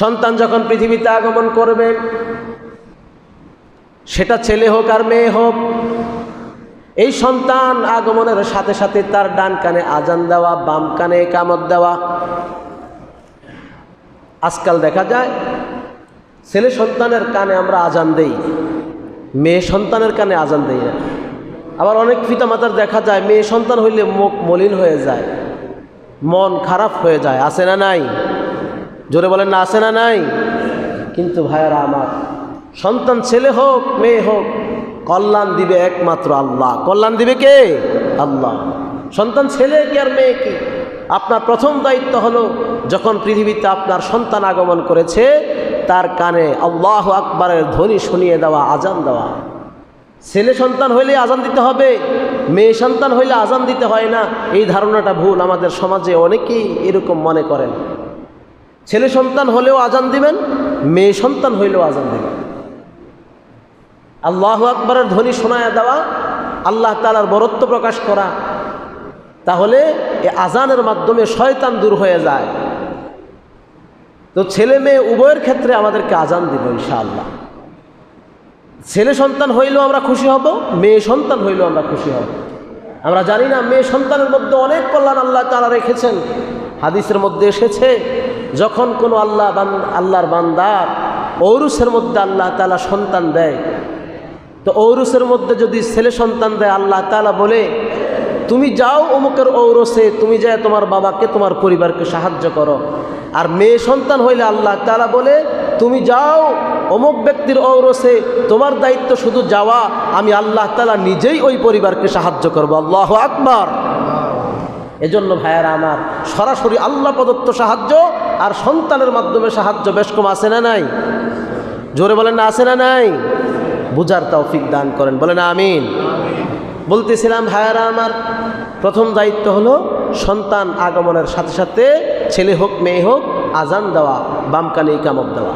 সন্তান যখন পৃথিবীতে আগমন করবে, সেটা ছেলে হোক আর মেয়ে হোক, এই সন্তান আগমনের সাথে সাথে তার ডান কানে আজান দেওয়া, বাম কানে কামত দেওয়া। আজকাল দেখা যায়, ছেলে সন্তানের কানে আমরা আজান দেই, মেয়ে সন্তানের কানে আজান দেই না। আবার অনেক পিতামাতার দেখা যায়, মেয়ে সন্তান হইলে মুখ মলিন হয়ে যায়, মন খারাপ হয়ে যায় আসে না নাই? জোরে বলেন, না আসে না, নাই? কিন্তু ভাইয়ারা আমার, সন্তান ছেলে হোক, মেয়ে হোক, কল্যাণ দিবে একমাত্র আল্লাহ। কল্যাণ দিবে কে? আল্লাহ। সন্তান ছেলে কি আর মেয়ে কি? আপনার প্রথম দায়িত্ব হলো, যখন পৃথিবীতে আপনার সন্তান আগমন করেছে, তার কানে আল্লাহ আকবরের ধ্বনি শুনিয়ে দেওয়া, আজান দেওয়া। ছেলে সন্তান হইলে আজান দিতে হবে, মেয়ে সন্তান হইলে আজান দিতে হয় না। এই ধারণাটা ভুল। আমাদের সমাজে অনেকেই এরকম মনে করেন। ছেলে সন্তান হলেও আজান দিবেন, মেয়ে সন্তান হইলেও আজান দিবেন। আল্লাহ আকবরের ধ্বনি শোনায় দেওয়া, আল্লাহ তালার বরত্ব প্রকাশ করা, তাহলে এ আজানের মাধ্যমে শয়তান দূর হয়ে যায়। তো ছেলে মেয়ে উভয়ের ক্ষেত্রে আমাদেরকে আজান দিব ইনশাআল্লাহ। ছেলে সন্তান হইলেও আমরা খুশি হব, মেয়ে সন্তান হইলেও আমরা খুশি হব। আমরা জানি না, মেয়ে সন্তানের মধ্যে অনেক কল্যাণ আল্লাহ তারা রেখেছেন। হাদিসের মধ্যে এসেছে যখন কোনো আল্লাহ আল্লাহর বান্দার ঔরুসের মধ্যে আল্লাহ তালা সন্তান দেয়, তো ঔরুসের মধ্যে যদি ছেলে সন্তান দেয়, আল্লাহ তালা বলে, তুমি যাও অমুকের ঔরসে, তুমি যায় তোমার বাবাকে, তোমার পরিবারকে সাহায্য করো। আর মেয়ে সন্তান হইলে আল্লাহ তালা বলে, তুমি যাও অমুক ব্যক্তির ঔরসে, তোমার দায়িত্ব শুধু যাওয়া, আমি আল্লাহ তালা নিজেই ওই পরিবারকে সাহায্য করব। আল্লাহ আকবার। এজন্য ভাইয়ারা আমার সরাসরি আল্লাহ প্রদত্ত সাহায্য আর সন্তানের মাধ্যমে সাহায্য বেশ কম আছে না নাই? জোরে বলেন না, আছে না নাই? বুঝার তৌফিক দান করেন, বলেন আমিন। বলতেছিলাম, ভাইয়ারা, আমার প্রথম দায়িত্ব হলো সন্তান আগমনের সাথে সাথে ছেলে হোক, মেয়ে হোক, আজান দেওয়া বামকানে কামক দেওয়া।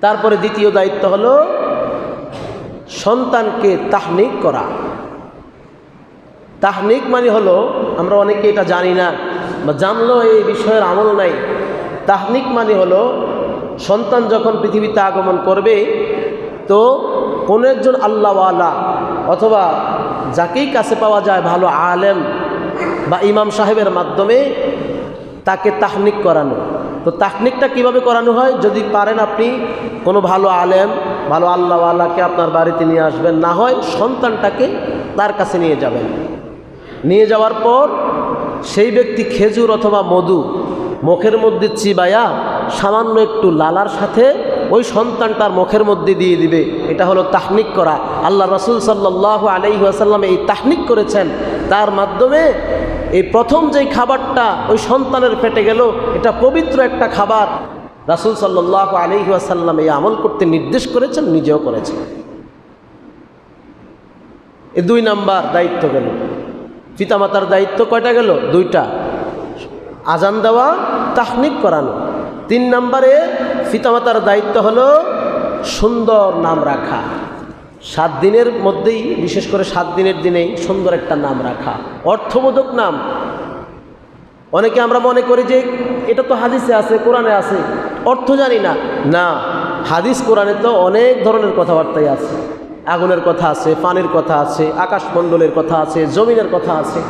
তারপরে দ্বিতীয় দায়িত্ব হলো সন্তানকে তাহনিক করা। তাহনিক মানে হলো, আমরা অনেকে এটা জানি না বা জানলো এই বিষয়ের আমল নাই। তাহনিক মানে হলো, সন্তান যখন পৃথিবীতে আগমন করবে, তো কোনো একজন আল্লাহওয়ালা অথবা যাকেই কাছে পাওয়া যায় ভালো আলেম বা ইমাম সাহেবের মাধ্যমে তাকে তাহনিক করানো। তো তাহনিকটা কীভাবে করানো হয়? যদি পারেন আপনি কোনো ভালো আলেম, ভালো আল্লাহওয়ালাকে আপনার বাড়িতে নিয়ে আসবেন। না হয় সন্তানটাকে তার কাছে নিয়ে যাবেন। নিয়ে যাওয়ার পর সেই ব্যক্তি খেজুর অথবা মধু মুখের মধ্যে চিবায়া সামান্য একটু লালার সাথে ওই সন্তানটার মুখের মধ্যে দিয়ে দিবে। এটা হলো তাহনিক করা। আল্লাহ রসুল সাল্লাহ আলাইহি আসাল্লাম এই তাহনিক করেছেন। তার মাধ্যমে এই প্রথম যেই খাবারটা ওই সন্তানের পেটে গেল, এটা পবিত্র একটা খাবার। রাসুল সাল্লাহ আলহি আসাল্লাম এই আমল করতে নির্দেশ করেছেন, নিজেও করেছেন। এ দুই নাম্বার দায়িত্ব গেল। পিতামাতার দায়িত্ব কয়টা গেল? দুইটা। আজান দেওয়া, তাহনিক করানো। তিন নম্বরে পিতামাতার দায়িত্ব হলো সুন্দর নাম রাখা। সাত দিনের মধ্যেই, বিশেষ করে সাত দিনের দিনেই সুন্দর একটা নাম রাখা। অর্থবোধক নাম। অনেকে আমরা মনে করি যে এটা তো হাদিসে আছে, কোরআনে আছে। অর্থ জানি না। না, হাদিস কোরআনে তো অনেক ধরনের কথাবার্তাই আছে। আগুনের কথা আছে, পানির কথা আছে, আকাশমণ্ডলের কথা আছে, জমিনের কথা আছে।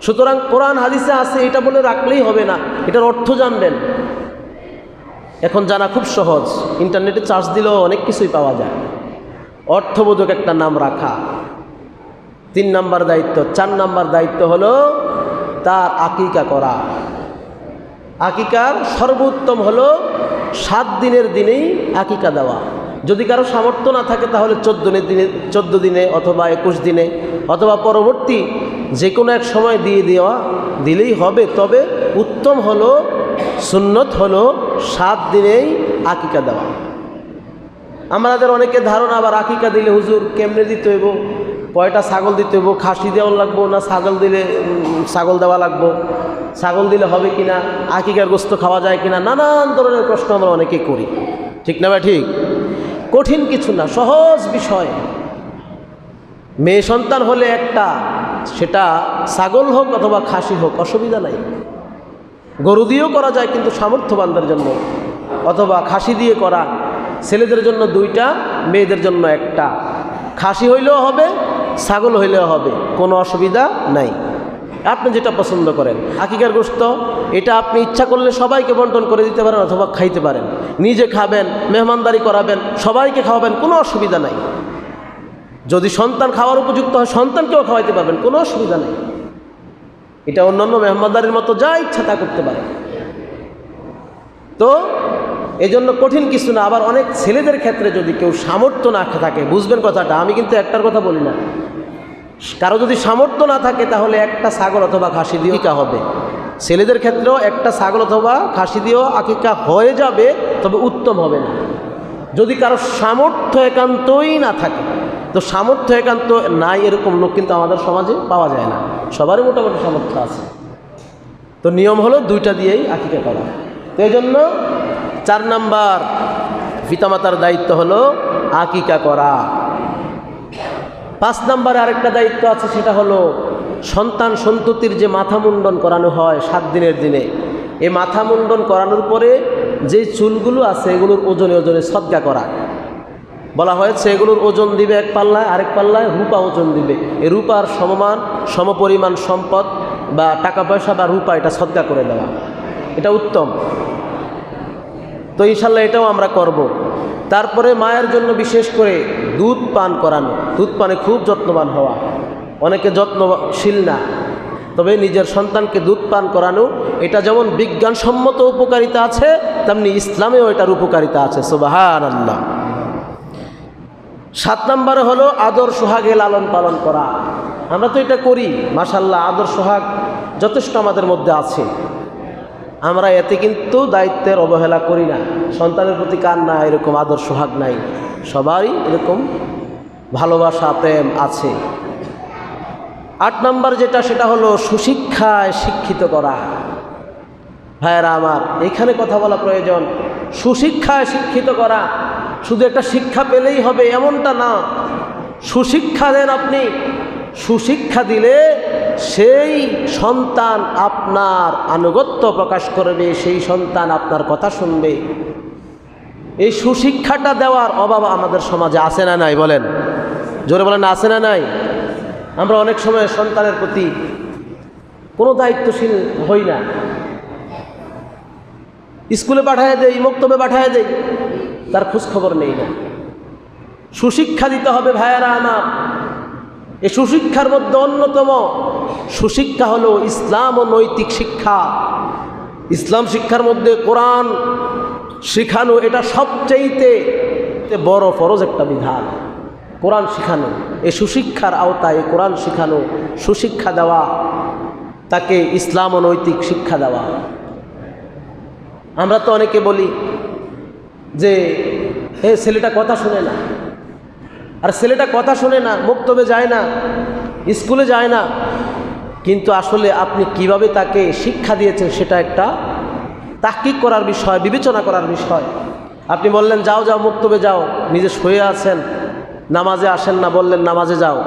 সুতরাং কোরআন হাদিসে আছে, এটা বলে রাখলেই হবে না। এটার অর্থ জানবেন। এখন জানা খুব সহজ। ইন্টারনেটে চার্জ দিলেও অনেক কিছুই পাওয়া যায়। অর্থবোধক একটা নাম রাখা। তিন নাম্বার দায়িত্ব। চার নাম্বার দায়িত্ব হলো তার আকিকা করা। আকিকার সর্বোত্তম হলো সাত দিনের দিনেই আকিকা দেওয়া। যদি কারও সামর্থ্য না থাকে, তাহলে চোদ্দ দিনে চোদ্দ দিনে অথবা একুশ দিনে অথবা পরবর্তী যে কোনো এক সময় দিয়ে দেওয়া, দিলেই হবে। তবে উত্তম হলো, সুন্নত হলো সাত দিনেই আকিকা দেওয়া। আমাদের অনেকে ধারণা আবার আকিকা দিলে হুজুর কেমনে দিতে হইব? কয়টা ছাগল দিতে হইব? খাসি দেওয়া লাগবো না ছাগল দিলে ছাগল দেওয়া লাগবো? ছাগল দিলে হবে কিনা? আকিকার গোস্ত খাওয়া যায় কিনা? নানান ধরনের প্রশ্ন আমরা অনেকে করি। ঠিক না ভাই, ঠিক? কঠিন কিছু না, সহজ বিষয়। মেয়ে সন্তান হলে একটা, সেটা ছাগল হোক অথবা খাসি হোক, অসুবিধা নাই। গরু দিয়েও করা যায় কিন্তু সামর্থ্যবানদের জন্য, অথবা খাসি দিয়ে করা। ছেলেদের জন্য দুইটা, মেয়েদের জন্য একটা। খাসি হইলেও হবে, ছাগল হইলেও হবে, কোনো অসুবিধা নাই। আপনি যেটা পছন্দ করেন। আকিকার গোস্ত এটা আপনি ইচ্ছা করলে সবাইকে বন্টন করে দিতে পারেন অথবা খাইতে পারেন। নিজে খাবেন, মেহমানদারি করাবেন, সবাইকে খাওয়াবেন, কোনো অসুবিধা নাই। যদি সন্তান খাওয়ার উপযুক্ত হয়, সন্তানকেও খাওয়াইতে পারবেন, কোনো অসুবিধা নেই। এটা অন্যান্য মেহমানদারির মতো যা ইচ্ছা তা করতে পারে। তো এই জন্য কঠিন কিছু না, আবার অনেক ছেলেদের ক্ষেত্রে যদি কেউ সামর্থ্য না থাকে, বুঝবেন কথাটা, আমি কিন্তু একটার কথা বলি না। কারও যদি সামর্থ্য না থাকে তাহলে একটা ছাগল অথবা খাসি দিয়েও আকিকা হবে। ছেলেদের ক্ষেত্রেও একটা ছাগল অথবা খাসি দিয়েও আকিকা হয়ে যাবে, তবে উত্তম হবে না। যদি কারও সামর্থ্য একান্তই না থাকে, তো সামর্থ্য একান্ত নাই এরকম লোক কিন্তু আমাদের সমাজে পাওয়া যায় না। সবারই মোটামুটি সামর্থ্য আছে। তো নিয়ম হলো দুইটা দিয়েই আকিকা করা। তো এই জন্য চার নাম্বার, পিতামাতার দায়িত্ব হলো আকিকা করা। পাঁচ নাম্বারে আরেকটা দায়িত্ব আছে, সেটা হলো সন্তান সন্ততির যে মাথা মুন্ডন করানো হয় সাত দিনের দিনে। এই মাথা মুন্ডন করানোর পরে যে চুলগুলো আছে, এগুলোর ওজনে ওজনে সদ্গা করা। বলা হয়েছে, এগুলোর ওজন দিবে এক পাল্লায়, আরেক পাল্লায় রূপা ওজন দিবে। এই রূপার সমমান, সমপরিমাণ সম্পদ বা টাকা পয়সা বা রূপা এটা সদ্গা করে দেওয়া। এটা উত্তম। তো ইনশাল্লাহ এটাও আমরা করব। তারপরে মায়ের জন্য বিশেষ করে দুধ পান করানো। দুধ পানে খুব যত্নবান হওয়া। অনেকে যত্নশীল না। তবে নিজের সন্তানকে দুধ পান করানো, এটা যেমন বিজ্ঞানসম্মত উপকারিতা আছে, তেমনি ইসলামেও এটার উপকারিতা আছে। সুবাহান আল্লাহ সাত নম্বরে হলো আদর সোহাগে লালন পালন করা। আমরা তো এটা করি মাসাল্লাহ আদর সোহাগ যথেষ্ট আমাদের মধ্যে আছে। আমরা এতে কিন্তু দায়িত্বের অবহেলা করি না। সন্তানের প্রতি কার না এরকম আদর সোহাগ নাই। সবারই এরকম ভালোবাসা, প্রেম আছে। আট নম্বর যেটা, সেটা হলো সুশিক্ষায় শিক্ষিত করা। ভাইয়েরা আমার, এখানে কথা বলা প্রয়োজন। সুশিক্ষায় শিক্ষিত করা, শুধু একটা শিক্ষা পেলেই হবে এমনটা না। সুশিক্ষা দেন আপনি। সুশিক্ষা দিলে সেই সন্তান আপনার আনুগত্য প্রকাশ করবে, সেই সন্তান আপনার কথা শুনবে। এই সুশিক্ষাটা দেওয়ার অভাব আমাদের সমাজে আছে না নাই বলেন? জোরে বলেন, আছে না নাই? আমরা অনেক সময় সন্তানের প্রতি কোনো দায়িত্বশীল হই না। স্কুলে পাঠায় দেই, মক্তবে পাঠায় দেই, তার খোঁজখবর নেই না। সুশিক্ষা দিতে হবে ভাইয়ারা আমার। এই সুশিক্ষার মধ্যে অন্যতম সুশিক্ষা হলো ইসলাম ও নৈতিক শিক্ষা। ইসলাম শিক্ষার মধ্যে কোরআন শিখানো এটা সবচেয়েতে বড় ফরজ একটা বিধান। কোরআন শিখানো, এই সুশিক্ষার আওতায় কোরআন শিখানো, সুশিক্ষা দেওয়া, তাকে ইসলাম ও নৈতিক শিক্ষা দেওয়া। আমরা তো অনেকে বলি যে, হে, ছেলেটা কথা শুনে না। আর ছেলেটা কথা শুনে না, মুক্তবে যায় না, স্কুলে যায় না। কিন্তু আসলে আপনি কীভাবে তাকে শিক্ষা দিয়েছেন সেটা একটা তাকিক করার বিষয়, বিবেচনা করার বিষয়। আপনি বললেন, যাও যাও, মুক্তবে যাও। নিজে শুয়ে আছেন। নামাজে আসেন না, বললেন, নামাজে যাও।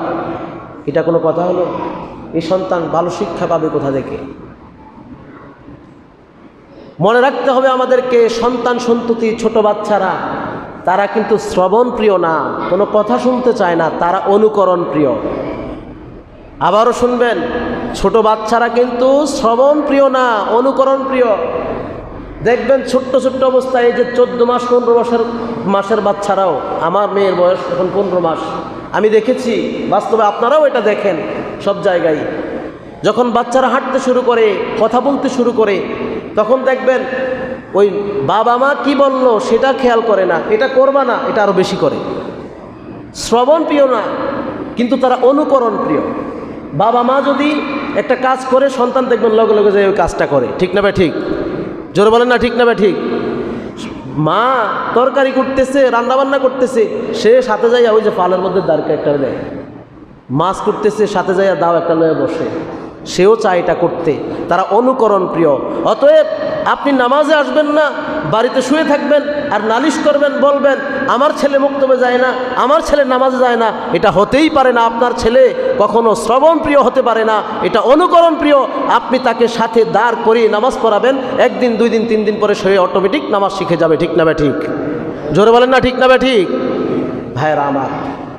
এটা কোনো কথা হলো? এই সন্তান ভালো শিক্ষা পাবে কোথা থেকে? মনে রাখতে হবে আমাদেরকে, সন্তান সন্ততি, ছোট বাচ্চারা, তারা কিন্তু শ্রবণ প্রিয় না। কোনো কথা শুনতে চায় না, তারা অনুকরণ প্রিয় আবারও শুনবেন, ছোট বাচ্চারা কিন্তু শ্রবণ প্রিয় না অনুকরণ প্রিয় দেখবেন ছোট্ট ছোট্ট অবস্থায় যে চোদ্দ মাস, পনেরো মাসের মাসের বাচ্চারাও, আমার মেয়ের বয়স এখন পনেরো মাস। আমি দেখেছি, বাস্তবে আপনারাও এটা দেখেন সব জায়গায়। যখন বাচ্চারা হাঁটতে শুরু করে, কথা বলতে শুরু করে, তখন দেখবেন ওই বাবা মা কি বলল সেটা খেয়াল করে না, এটা করবা না, এটা আরও বেশি করে। শ্রবণ প্রিয় না, কিন্তু তারা অনুকরণ প্রিয় বাবা মা যদি একটা কাজ করে, সন্তান দেখবেন লগে লগে যে ওই কাজটা করে। ঠিক না ভাই, ঠিক? জোরে বলেন না, ঠিক না ভাই, ঠিক? মা তরকারি করতেছে, রান্নাবান্না করতেছে, সে সাথে যাইয়া ওই যে পালের মধ্যে দাঁড়কে একটা দেয়। মাছ করতেছে, সাথে যাইয়া দাও একটা লয়ে বসে। সেও চায় এটা করতে। তারা অনুকরণ প্রিয় অতএব আপনি নামাজে আসবেন না, বাড়িতে শুয়ে থাকবেন আর নালিশ করবেন, বলবেন, আমার ছেলে মুক্তবে যায় না, আমার ছেলে নামাজে যায় না। এটা হতেই পারে না, আপনার ছেলে কখনো শ্রবণ প্রিয় হতে পারে না, এটা অনুকরণ প্রিয়। আপনি তাকে সাথে দাঁড় করিয়ে নামাজ পড়াবেন, একদিন, দুই দিন, তিন দিন পরে সে অটোমেটিক নামাজ শিখে যাবে, ঠিক না ঠিক? জোরে বলেন না, ঠিক না ঠিক? ভাইয়েরা আমার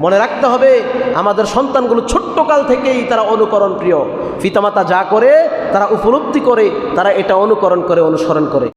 মনে রাখতে হবে, আমাদের সন্তানগুলো ছোট্টকাল থেকেই তারা অনুকরণ প্রিয় পিতামাতা যা করে, তারা উপলব্ধি করে, তারা এটা অনুকরণ করে, অনুসরণ করে।